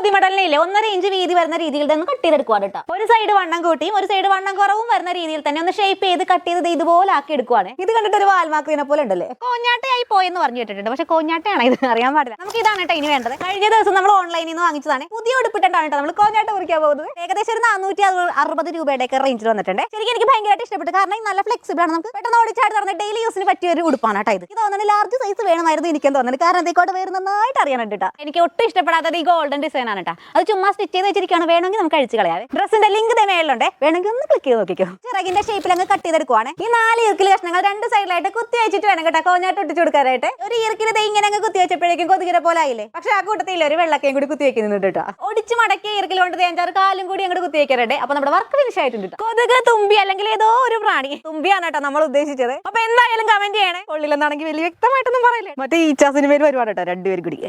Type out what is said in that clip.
മോദി മെഡലിനില്ലേ ഒന്നര ഇഞ്ച് വീതി വരുന്ന രീതിയിൽ തന്നെ കട്ട് ചെയ്തെടുക്കുവാണ് കേട്ടോ. ഒരു സൈഡ് വണ്ണം കൂട്ടിയും ഒരു സൈഡ് വണ്ണം കുറവും വരുന്ന രീതിയിൽ തന്നെ ഒന്ന് ഷേപ്പ് ചെയ്ത് കട്ട് ചെയ്ത് ഇതുപോലെ ആക്കി എടുക്കുവാണ്. ഇത് കണ്ടിട്ട് ഒരു വാൽമാക്കിനെ പോലെ ഉണ്ടല്ലേ? കോഞ്ഞാട്ടയായി പോയെന്ന് പറഞ്ഞു കേട്ടിട്ടുണ്ട്. പക്ഷെ കോഞ്ഞാട്ടയാണ് ഇത്? അറിയാൻ പാടില്ല. നമുക്ക് ഇതാണ് കേട്ടോ ഇനി വേണ്ടത്. കഴിഞ്ഞ ദിവസം നമ്മൾ ഓൺലൈനിൽ നിന്ന് വാങ്ങിച്ചതാണ്. പുതിയ ഉടുപ്പിട്ടാണ് നമ്മൾ കോഞ്ഞാട്ട കുറിക്കാൻ പോകുന്നത്. ഏകദേശം ഒരു നാനൂറ്റി അറുപത് രൂപയുടെ ഒക്കെ റേഞ്ചിൽ വന്നിട്ടുണ്ട്. ശരിക്കും എനിക്ക് ഭയങ്കരമായിട്ട് ഇഷ്ടപ്പെട്ടു. കാരണം നല്ല ഫ്ലെക്സിബിൾ ആണ്. നമുക്ക് പെട്ടെന്ന് ഓടിച്ചാടി നടന്ന് ഡെയിലി യൂസിന് പറ്റിയ ഒരു ഉടുപ്പാണ് കേട്ടോ ഇത്. ഇത് തോന്നുന്നത് ലാർജ് സൈസ് വേണമായിരുന്നു എനിക്കും തോന്നുന്നത് കാരണം ഇതേക്കോട്ട് വേറെ നന്നായിട്ട് അറിയാനുണ്ട് എനിക്ക് ഒട്ടും ഇഷ്ടപ്പെടാത്തത് ഈ ഗോൾഡൻ ഡിസൈൻ ആണ് കേട്ടോ അത് ചുമ്മാ സ്റ്റിച്ച് ചെയ്ത് വെച്ചിരിക്കുകയാണ് വേണമെങ്കിൽ നമുക്ക് അഴിച്ച് കളയാം ഡ്രസ്സിന്റെ ലിങ്ക് തന്നെ മേളിലുണ്ട്. വേണമെങ്കിൽ ഒന്ന് ക്ലിക്ക് ചെയ്ത് നോക്കിക്കോ. ചിറകിന്റെ ഷേപ്പിൽ അങ്ങ് കട്ട് ചെയ്തെടുക്കുവാണ്. ഈ നാല് ഇറുക്കിൽ കഷ്ണങ്ങൾ രണ്ട് സൈഡിലായിട്ട് കുത്തി വെച്ചിട്ട് വേണം കേട്ടോ കോഞ്ഞാട്ട് ഒട്ടിച്ചു കൊടുക്കാനായിട്ട്. ഒരു ഇറുക്കിൽ ദേ ഇങ്ങനെ അങ്ങ് കുത്തി വെച്ചപ്പോഴേക്കും കൊതുകിനെ പോലെ ആയില്ലേ? പക്ഷെ ആ കൂട്ടത്തിൽ ഒരു വെള്ളക്കയും കൂടി കുത്തി വെക്കുന്നുണ്ട് കേട്ടോ. ഒടിച്ച് മടക്കിയ ഇറുക്കിൽ കൊണ്ട് അഞ്ചാറ് കാലും കൂടി അങ്ങോട്ട് കുത്തി വെക്കാറുണ്ട്. അപ്പൊ നമ്മുടെ വർക്ക് ഫിനിഷ് ആയിട്ടുണ്ട് ട്ടോ. കൊതുക് തുമ്പി അല്ലെങ്കിൽ ഏതോ ഒരു പ്രാണി. തുമ്പിയാണ് കേട്ടോ നമ്മൾ ഉദ്ദേശിച്ചത്. അപ്പൊ എന്തായാലും കമന്റ് ചെയ്യണേ. കൊള്ളില്ലെന്നാണെങ്കിൽ വലിയ വ്യക്തമായിട്ടൊന്നും പറയില്ലേ. മറ്റേ ഈച്ച സിനിമയിൽ വരുവാണ് കേട്ടോ. രണ്ടുപേരും കൂടി.